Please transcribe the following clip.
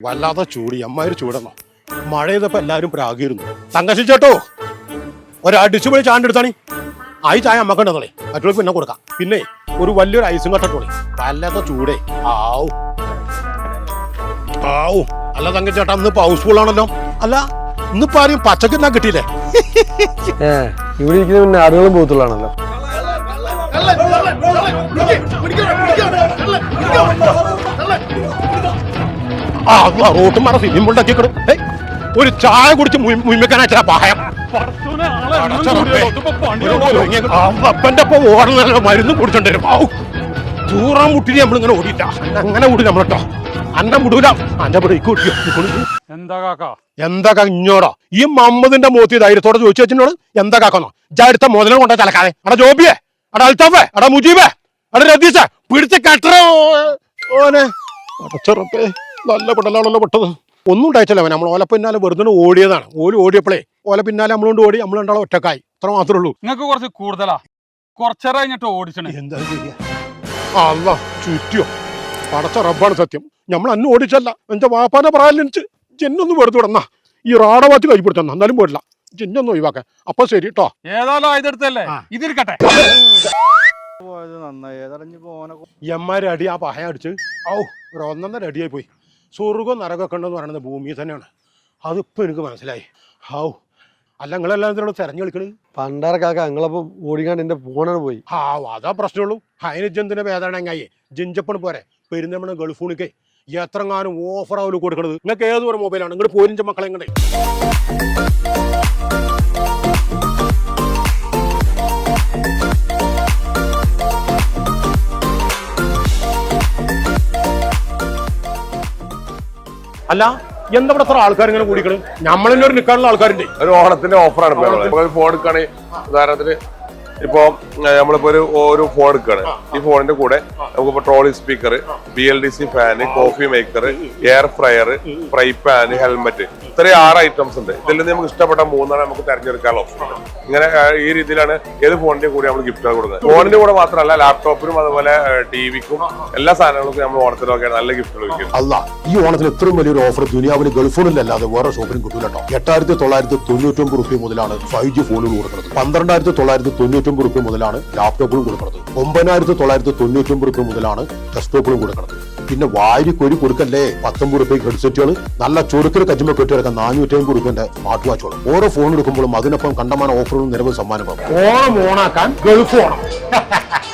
വല്ലാതെ ചൂടി അമ്മമാര് ചൂടണം മഴ ചെയ്തപ്പോ എല്ലാവരും പ്രാഗിയിരുന്നു തങ്കശി ചേട്ടോ ഒരടിച്ചു പോയി ചാണ്ടെടുത്താണി എടുത്താണി ആയി ചായ അമ്മയ്ക്ക് ഉണ്ടെന്നോളെ മറ്റുള്ള പിന്നെ കൊടുക്കാം പിന്നെ ഒരു വലിയൊരു ഐസും കട്ടട്ടോളി വല്ലാത്ത ചൂടേ ആവു ആവു അല്ല തങ്കശി ചേട്ടാ ഇന്ന് ഹൗസ്ഫുൾ ആണല്ലോ അല്ല ഇന്നിപ്പോ ആരെയും പച്ചക്ക് എന്നാ കിട്ടിയില്ലേ ഇവിടെ ഇരിക്കുന്ന പിന്നെ ആടുകളും പോത്തുള്ളാണല്ലോ ആ റോട്ടും മറ സ്വിമ്മിംഗ് പൂളിന്റെ ഒക്കെ ഒരു ചായ കുടിച്ച് മുമ്മിക്കാനാ പായം. അപ്പന്റെ ഒപ്പം ഓടുന്ന മരുന്ന് കുടിച്ചോണ്ട് വരും. ഔ, തൂറാൻ മുട്ടിന് നമ്മളിങ്ങനെ ഓടിയില്ല അങ്ങനെ ഓടി നമ്മളട്ടോ. അന്നം വിടൂല അന്റെ ബ്രേക്ക് ഓടിക്കോ എന്താ കാക്ക? എന്താ ഇഞ്ഞോടോ ഈ മമ്മദിന്റെ മോത്തി ധൈര്യത്തോടെ ചോദിച്ചു വെച്ചിട്ടോട് എന്താ കാക്കണോ ജാരിത്ത മോദനം കൊണ്ടാ തലക്കാതെ അട ജോബിയെ അട അൽത്താഫേ അട മുജീബേ അട രതീശ പിടിച്ച കട്ടറോ ഓനെ. അടച്ചറപ്പേ നല്ല പെടലാണല്ലോ പെട്ടത്. ഒന്നും ഉണ്ടായിട്ടില്ല അവൻ. നമ്മൾ ഓല പിന്നാലെ വെറുതെ ഓടിയതാണ്. ഓൽ ഓടിയപ്പോഴേ ഓല പിന്നാലെ നമ്മളോണ്ട് ഓടി നമ്മൾ രണ്ടാളും ഒറ്റക്കായി. അത്ര മാത്രമേ ഉള്ളൂ. നിങ്ങൾക്ക് കുറച്ച് കൂടുതലാ? കുറച്ചേറെ കഴിഞ്ഞിട്ട് ഓടിച്ചണേ എന്താ ചെയ്യാ? അല്ല ചുറ്റിയോ. പടച്ച റബ്ബാണ് സത്യം. നമ്മൾ അന്ന് ഓടിച്ചല്ല. എന്റെ വാപ്പാന്റെ പ്രായം ജെന്നൊന്ന് വെറുതെ വിടന്നാ. ഈ റാടവാറ്റ് കഴിപ്പിടുത്തന്ന എന്നാലും പോരില്ല. ജന്നൊന്ന് ഒഴിവാക്കാൻ. അപ്പൊ ശരി കേട്ടോ ഏതായാലും ഇതെടുത്തല്ലേ ആ. ഇതിരിക്കട്ടെ. എമ്മാരടി ആ പഹ അടിച്ച്. ഔ ഒരു ഒന്നൊന്നര അടിയായി പോയി. സ്വർഗം നരകമൊക്കെ ഉണ്ടെന്ന് പറയുന്നത് ഭൂമിയിൽ തന്നെയാണ്. അതിപ്പോ എനിക്ക് മനസ്സിലായി. ഹൗ അല്ല നിങ്ങളെല്ലാം ഇതിനോട് തെരഞ്ഞു കളിക്കണത് പണ്ടാരക്കാക്ക കാക്ക ഞങ്ങളപ്പോ ഓടിക്കാണ്ട് എന്റെ ഫോണാണ് പോയി. ആ അതാ പ്രശ്നമുള്ളൂ. ഹൈനജന്തിന്റെ വേദന വേദനങ്ങായി ജിഞ്ചപ്പണ് പോരെ. പെരുന്നമ്മണ് ഗൾഫൂണിക്കേ എത്രങ്ങാനും ഓഫർ അവർ കൊടുക്കണത്. നിങ്ങൾക്ക് ഏതൊരു മൊബൈലാണ് ഇങ്ങോട്ട് പോരിഞ്ച മക്കളെ അല്ല എന്താ ഇവിടെ എത്ര ആൾക്കാർ ഇങ്ങനെ കൂടിക്കണം നമ്മളെന്നെ ഒരു നിൽക്കാനുള്ള ആൾക്കാരുണ്ട്. ഒരു ഓണത്തിന്റെ ഓഫറാണ് ഫോൺ എടുക്കുകയാണെങ്കിൽ ഉദാഹരണത്തിന് ഇപ്പൊ ഏഹ്, നമ്മളിപ്പോ ഒരു ഒരു ഫോൺ എടുക്കുകയാണ് ഈ ഫോണിന്റെ കൂടെ നമുക്ക് trolley speaker B L D C fan coffee maker air fryer fry pan helmet ഇത്രയും ആറ് ഐറ്റംസ് ഉണ്ട്. ഇതിൽ നിന്ന് നമുക്ക് ഇഷ്ടപ്പെട്ട മൂന്നാണ് നമുക്ക് തെരഞ്ഞെടുക്കാനുള്ള ഓപ്ഷൻ ഇങ്ങനെ ഈ രീതിയിലാണ് ഏത് ഫോണിന്റെ കൂടെ നമ്മൾ ഗിഫ്റ്റ് കൊടുക്കുന്നത്. ഫോണിന്റെ കൂടെ മാത്രമല്ല ലാപ്ടോപ്പിനും അതുപോലെ ടിവിക്കും എല്ലാ സാധനങ്ങൾക്കും നമ്മൾ ഓണത്തിനൊക്കെ നല്ല ഗിഫ്റ്റുകൾ വയ്ക്കുന്നത് അല്ല ഈ ഓണത്തിന് ഇത്രയും വലിയൊരു ഓഫർ ദുനിയാവിന് ഗൾഫോണിലല്ലാതെ വേറെ ഷോപ്പിനും കിട്ടൂല കേട്ടോ എട്ടായിരത്തി തൊള്ളായിരത്തി തൊണ്ണൂറ്റി ഒമ്പത് റുപ്യ മുതലാണ് ഫൈവ് ജി ഫോണുകൾ കൊടുക്കുന്നത്. പന്ത്രണ്ടായിരത്തി തൊള്ളായിരത്തി തൊണ്ണൂറ്റി ഒമ്പത് റുപ്യ മുതലാണ് ലാപ്ടോപ്പുകളും കൊടുക്കുന്നത് ഒമ്പതിനായിരത്തി തൊള്ളായിരത്തി തൊണ്ണൂറ്റൊമ്പത് റുപ്യ മുതലാണ് ഡെസ്ക്ടോപ്പുകളും കൊടുക്കുന്നത് പിന്നെ വാരിക്കൊരു കൊരി കൊടുക്കല്ലേ? പത്തൊമ്പത് റുപ്യ ഹെഡ്സെറ്റുകൾ നല്ല ചുരുക്കര കജ്മ കെട്ടിയിറക്കാൻ നാനൂറ്റി അമ്പത് റുപ്യന്റെ സ്മാർട്ട് വാച്ചുകൾ ഓരോ ഫോൺ എടുക്കുമ്പോഴും അതിനൊപ്പം കണ്ടമാന ഓഫറുകളും നിരവധി സമ്മാനങ്ങളും. ഓണം ഓണാക്കാൻ ഗൾഫ് ഓണം.